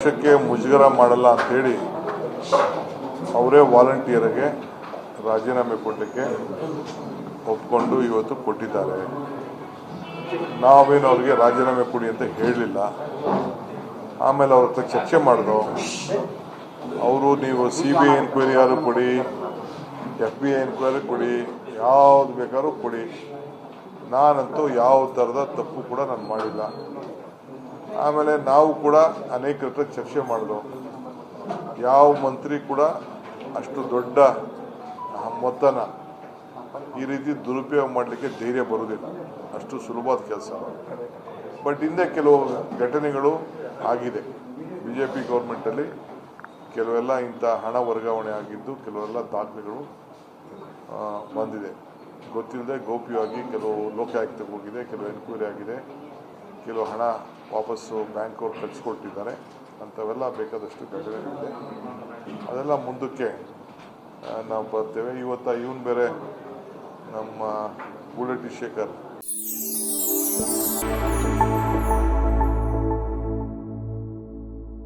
ಪಕ್ಷಕ್ಕೆ ಮುಜುಗರ ಮಾಡಲ್ಲ ಅಂತೇಳಿ ಅವರೇ ವಾಲಂಟಿಯರ್ಗೆ ರಾಜೀನಾಮೆ ಕೊಡಲಿಕ್ಕೆ ಒಪ್ಕೊಂಡು ಇವತ್ತು ಕೊಟ್ಟಿದ್ದಾರೆ. ನಾವೇನು ಅವ್ರಿಗೆ ರಾಜೀನಾಮೆ ಕೊಡಿ ಅಂತ ಹೇಳಲಿಲ್ಲ. ಆಮೇಲೆ ಅವ್ರ ಹತ್ರ ಚರ್ಚೆ ಮಾಡಿದ್ರು ಅವರು ನೀವು ಸಿ ಬಿ ಐ ಎನ್ಕ್ವೈರಿ ಯಾರು ಕೊಡಿ, ಎಫ್ ಬಿ ಐ ಎನ್ಕ್ವೈರಿ ಕೊಡಿ, ಯಾವ್ದು ಬೇಕಾದ್ರೂ ಕೊಡಿ. ನಾನಂತೂ ಯಾವ ಥರದ ತಪ್ಪು ಕೂಡ ನಾನು ಮಾಡಿಲ್ಲ. ಆಮೇಲೆ ನಾವು ಕೂಡ ಅನೇಕ ಹತ್ರ ಚರ್ಚೆ ಮಾಡಿದ್ವು. ಯಾವ ಮಂತ್ರಿ ಕೂಡ ಅಷ್ಟು ದೊಡ್ಡ ಮೊತ್ತನ ಈ ರೀತಿ ದುರುಪಯೋಗ ಮಾಡಲಿಕ್ಕೆ ಧೈರ್ಯ ಬರುವುದಿಲ್ಲ. ಅಷ್ಟು ಸುಲಭದ ಕೆಲಸ ಬಟ್ ಹಿಂದೆ ಕೆಲವು ಘಟನೆಗಳು ಆಗಿದೆ. ಬಿ ಜೆ ಪಿ ಗೌರ್ಮೆಂಟಲ್ಲಿ ಕೆಲವೆಲ್ಲ ಇಂಥ ಹಣ ವರ್ಗಾವಣೆ ಆಗಿದ್ದು ಕೆಲವೆಲ್ಲ ದಾಖಲೆಗಳು ಬಂದಿದೆ. ಗೊತ್ತಿಲ್ಲದೆ ಗೋಪ್ಯವಾಗಿ ಕೆಲವು ಲೋಕಾಯುಕ್ತಕ್ಕೆ ಹೋಗಿದೆ, ಕೆಲವು ಎನ್ಕ್ವೈರಿ ಆಗಿದೆ. ಕೆಲವು ಹಣ ವಾಪಸ್ಸು ಬ್ಯಾಂಕ್ ಅವ್ರು ಕಳಿಸ್ಕೊಟ್ಟಿದ್ದಾರೆ. ಅಂಥವೆಲ್ಲ ಬೇಕಾದಷ್ಟು ಘಟನೆಗಳಿದೆ ಅದೆಲ್ಲ ಮುಂದಕ್ಕೆ ನಾವು ಬರ್ತೇವೆ. ಇವತ್ತು ಇವನು ಬೇರೆ ನಮ್ಮ ಗೂಡಟಿ ಶೇಖರ್.